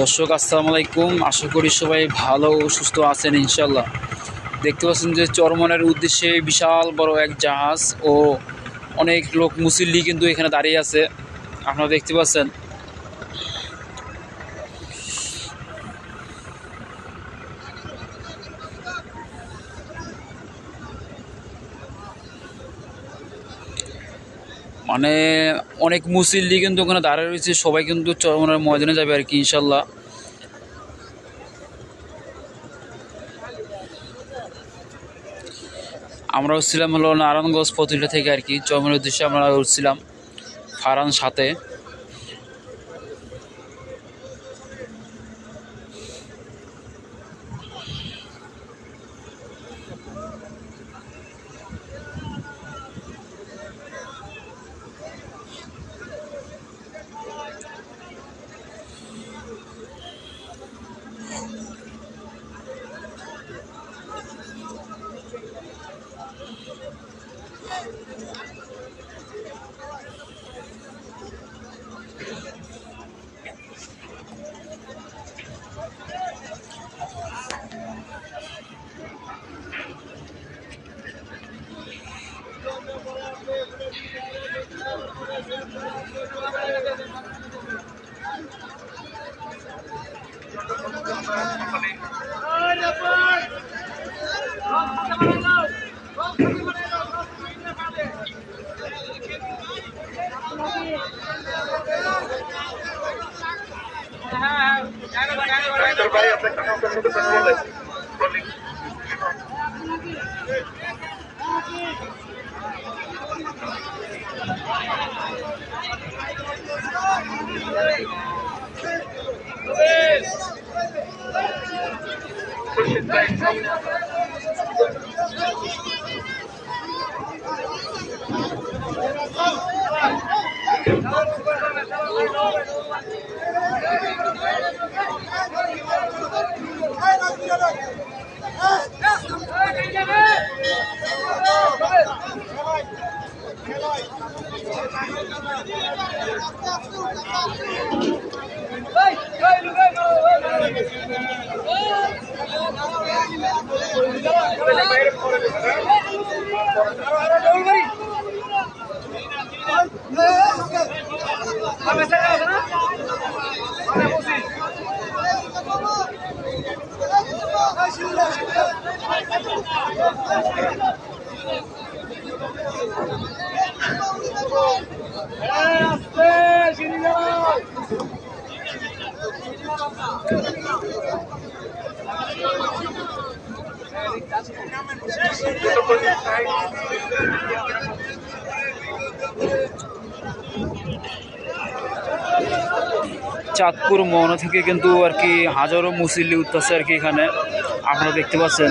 দর্শক, আসসালামু আলাইকুম। আশা করি সবাই ভালো ও সুস্থ আছেন ইনশাল্লাহ দেখতে পাচ্ছেন যে চরমনের উদ্দেশ্যে বিশাল বড় এক জাহাজ ও অনেক লোক মুসিল্লি কিন্তু এখানে দাঁড়িয়ে আছে। আপনারা দেখতে পাচ্ছেন মানে অনেক মুসল্লি কিন্তু ওখানে দাঁড়িয়ে রয়েছে, সবাই কিন্তু চরমনার ময়দানে যাবে আর কি, ইনশাল্লাহ। আমরা উঠছিলাম হলো নারায়ণগঞ্জ পত্রিকা থেকে আর কি, চরমনের উদ্দেশ্যে আমরা উঠছিলাম ফারান সাথে। আপনার কাছে সাথে কথা বলেন বলেন খুরশিদ চাঁদপুর মোহনা থেকে কিন্তু আর কি হাজারো মুসল্লি উঠতেছে আর কি এখানে। আপনারা দেখতে পাচ্ছেন।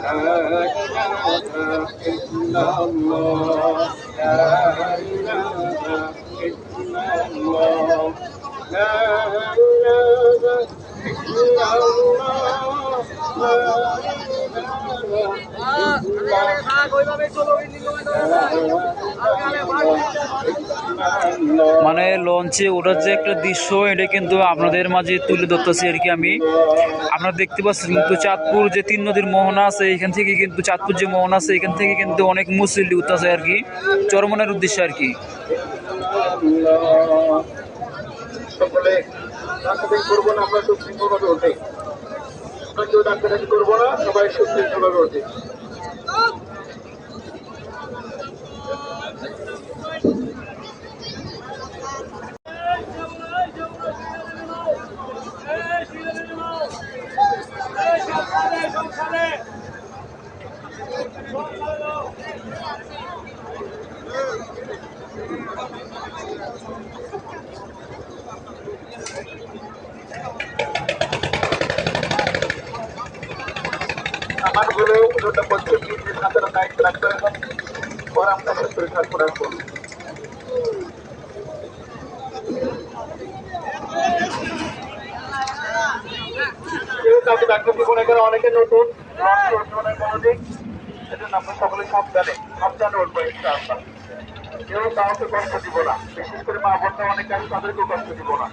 রাখতে দেখে মানে লঞ্চে ওঠার যে একটা দৃশ্য, এটা কিন্তু আপনাদের মাঝে তুলে ধরতেছি আর কি আমি। আপনারা দেখতে পাচ্ছেন কিন্তু চাঁদপুর যে তিন নদীর মোহনা আছে, এখান থেকে কিন্তু চাঁদপুর যে মোহনা আছে, এখান থেকে কিন্তু অনেক মুসল্লি উঠতেছে আর কি। চরমনের উদ্দেশ্যে আর কি। আমরা করব না, সবাই ওঠে আমারগুলো প্রত্যেকটি ছাত্র দায়িত্ব রাখতে হবে পর আমরা ছাত্র ছাত্র রাখব কাউকে ডাক্তার জীবনে করে অনেকে নতুন। কোনোদিন সেজন্য আমরা সকলে সাবধানে সাবধানে উঠবো ইনশাআল্লাহ কেউ কাউকে কষ্ট বিশেষ করে মা অনেক আছে, তাদেরকেও কষ্ট দিব না।